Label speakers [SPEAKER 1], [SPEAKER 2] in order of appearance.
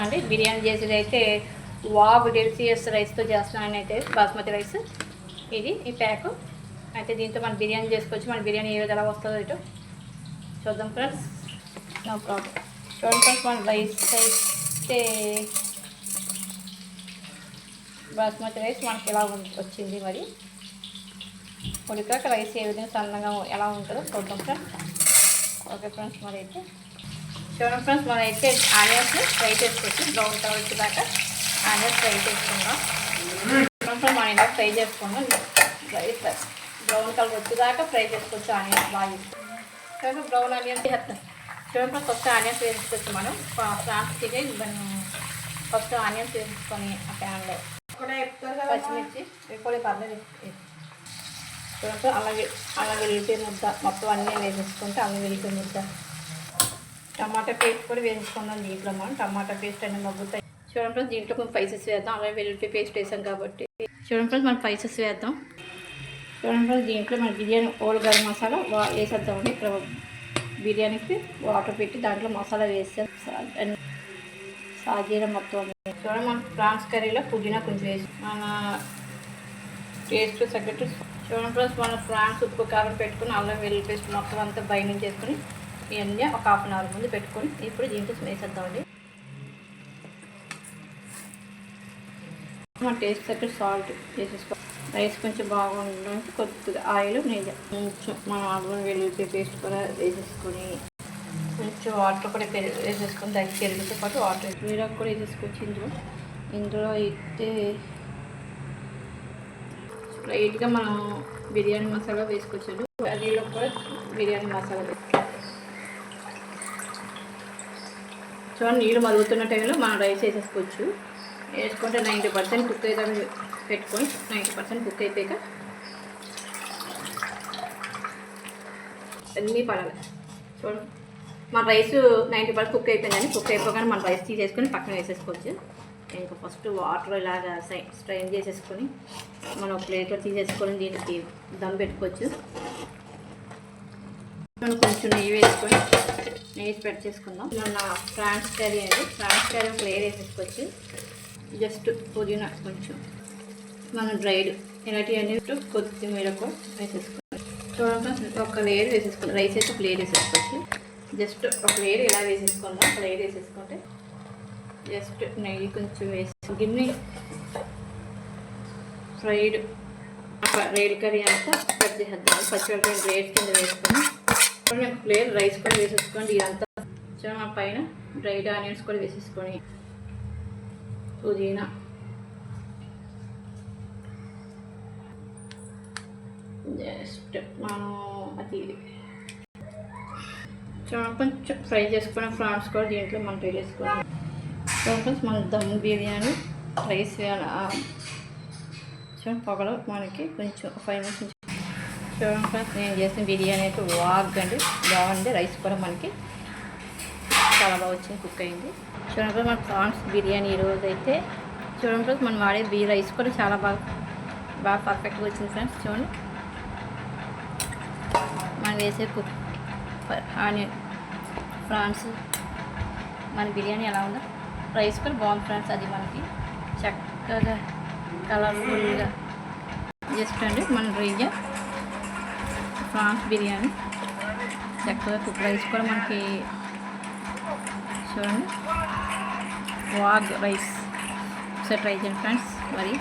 [SPEAKER 1] అండి బిర్యానీ చేసేది అయితే వావ్ డెలిసియస్ రైస్తో చేస్తున్నాను అయితే బాస్మతి రైస్. ఇది ఈ ప్యాక్. అయితే దీంతో మనం బిర్యానీ చేసుకోవచ్చు. మన బిర్యానీ ఏ విధంగా వస్తుందో ఇటు చూద్దాం ఫ్రెండ్స్. No problem. చూడండి ఫ్రెండ్స్ మన రైస్ అయితే బాస్మతి రైస్ మనకి ఎలా వచ్చింది మరి. ఉడికాక రైస్ ఏ విధంగా సన్నగా ఎలా ఉంటుందో చూద్దాం ఫ్రెండ్స్. ఓకే ఫ్రెండ్స్ మరి అయితే చూడండి ఫ్రెండ్స్ మనం అయితే ఆనియన్స్ ఫ్రై చేసుకోవచ్చు బ్రౌన్ కలర్ వచ్చేదాకా ఆనియన్స్ ఫ్రై చేసుకుందాం. ఫ్రెండ్స్ మనం ఇలా ఫ్రై చేసుకుందాం. బ్రౌన్ కలర్ వచ్చేదాకా ఫ్రై చేసుకోవచ్చు ఆనియన్స్ బాగా చూడండి బ్రౌన్ ఆనియన్స్ చూడండి ఫ్రెండ్స్ ఫస్ట్ ఆనియన్స్ వేసుకోవచ్చు మనం. ఫ్రాన్స్ తినే మనం ఫస్ట్ ఆనియన్స్ వేసుకొని ఆ ప్యాన్లో పచ్చిమిర్చి. వేసుకోలే పర్లేదు. చూడండి అలాగే అల్లం వెల్లిపాయ ముద్ద. మొత్తం అన్నీ వేసేసుకుంటే అల్లం వెల్లిపాయ ముద్ద. టమాటా పేస్ట్ కూడా వేసుకుందాం దీంట్లో మనం. టమాటా పేస్ట్ అన్ని మగ్గుతాయి. చూడండి ఫ్రెండ్స్ దీంట్లో కొంచెం స్పైసెస్ వేద్దాం. అలాగే వెల్లుల్లి పేస్ట్ వేసాం కాబట్టి. చూడండి ఫ్రెండ్స్ మనం స్పైసెస్ వేద్దాం. చూడండి ఫ్రెండ్స్ దీంట్లో మన బిర్యానీ ఓల్ గరం మసాలా వా వేసేద్దామండి. ఇక్కడ బిర్యానీకి వాటర్ పెట్టి దాంట్లో మసాలా వేసాం అన్ని సాజీర మొత్తం. చూడండి మన ప్రాన్స్ కర్రీలో పుదీనా కొంచెం వేసి మన టేస్ట్ తగ్గట్టు. చూడండి ఫ్రెండ్స్ మనం ఫ్రాన్స్ ఉప్పు కారం పెట్టుకుని అల్లం వెల్లుల్లి పేస్ట్ మొత్తం అంతా బైండింగ్ చేసుకుని ఇవన్నీ ఒక హాఫ్ అన్ అవర్ ముందు పెట్టుకొని ఇప్పుడు దీంట్లో వేసేద్దామండి మన టేస్ట్ తగ్గట్టు సాల్ట్ వేసేసుకో. రైస్ కొంచెం బాగుండడానికి కొద్దిగా ఆయిల్ నేను కొంచెం మనం అల్లం వెల్లుల్లి పేస్ట్ కూడా వేసేసుకొని కొంచెం వాటర్ కూడా వేసేసుకొని దానికి పెరుగుతో పాటు వాటర్ మీరు కూడా వేసేసుకోవచ్చు ఇందులో. ఇందులో అయితే లైట్గా మనం బిర్యానీ మసాలా వేసుకోవచ్చు కర్రీలో కూడా బిర్యానీ మసాలా వేసుకోవచ్చు చూడండి నీళ్ళు మరుగుతున్న టైంలో మనం రైస్ వేసేసుకోవచ్చు వేసుకుంటే నైంటీ పర్సెంట్ కుక్ అయితే పెట్టుకొని నైంటీ పర్సెంట్ కుక్ అయిపోయాక అన్నీ పడాలి. చూడండి మన రైస్ నైంటీ పర్సెంట్ కుక్ అయిపోయిందని కుక్ అయిపోగానే మన రైస్ తీసేసుకొని పక్కన వేసేసుకోవచ్చు. ఇంకా ఫస్ట్ వాటర్ ఇలాగా స్ట్రైన్ చేసేసుకొని మనం ప్లేట్లో తీసేసుకొని దీనికి దమ్ పెట్టుకోవచ్చు. మనం కొంచెం నెయ్యి వేసుకొని నెయ్యి స్ప్రెడ్ చేసుకుందాం. మన ఫ్రాన్స్ కర్రీ అండి. ఫ్రాన్స్ కర్రీ ఒక లేయర్ వేసేసుకోవచ్చు. జస్ట్ పుదీనా కొంచెం మనం డ్రైడ్ ఇలాంటివన్నీ కొత్తిమీర కూడా వేసేసుకోవాలి. చూడండి ఒక లేయర్ వేసేసుకోవాలి. రైస్ అయితే ఒక లేయర్ వేసేసుకోవచ్చు. జస్ట్ ఒక లేయర్ ఇలా వేసేసుకుందాం. ఒక లేయర్ వేసేసుకుంటే జస్ట్ నెయ్యి కొంచెం వేసి గిన్నె ఫ్రైడ్ రైడ్ కర్రీ అంతా కట్ చేసేద్దాం. పచ్చిమిరపకాయ రేట్ కింద వేసుకొని నేను ప్లేట్ రైస్ కూడా వేసేసుకోండి ఇదంతా చూడండి పైన డ్రైడ్ ఆనియన్స్ కూడా వేసేసుకొని పుదీనా. జస్ట్ మనం అది చూడండి కొంచెం ఫ్రై చేసుకున్న ఫ్రాన్స్ కూడా దీంట్లో మనం ఫ్రై చేసుకోవాలి. చూడండి మన దమ్ బిర్యానీ రైస్ చూడండి పొగలో మనకి కొంచెం ఫైవ్ మినిట్స్ చూడండి ఫ్రెండ్స్ నేను చేసిన బిర్యానీ అయితే వాగ్ అండి. బాగుంది. రైస్ కూడా మనకి చాలా బాగా వచ్చింది కుక్ అయింది. చూడండి ఫ్రెండ్స్ మన ప్రాన్స్ బిర్యానీ ఈరోజు అయితే. చూడండి ఫ్రెండ్స్ మనం వాడే బీ రైస్ కూడా చాలా బాగా బాగా పర్ఫెక్ట్గా వచ్చింది ఫ్రెండ్స్ చూడండి. మనం వేసే కుక్ ఆనియన్ ఫ్రాన్స్ మన బిర్యానీ ఎలా ఉందో. రైస్ కూడా బాగుంది ఫ్రెండ్స్ అది మనకి చక్కగా కలర్ఫుల్గా జస్ట్ అండి మన రొయ్య ప్రాన్స్ బిర్యానీ. చక్కగా కుక్ రైస్ కూడా మనకి చూడండి. వాగ్ రైస్. ఒకసారి ట్రై చేయండి ఫ్రెండ్స్. మరి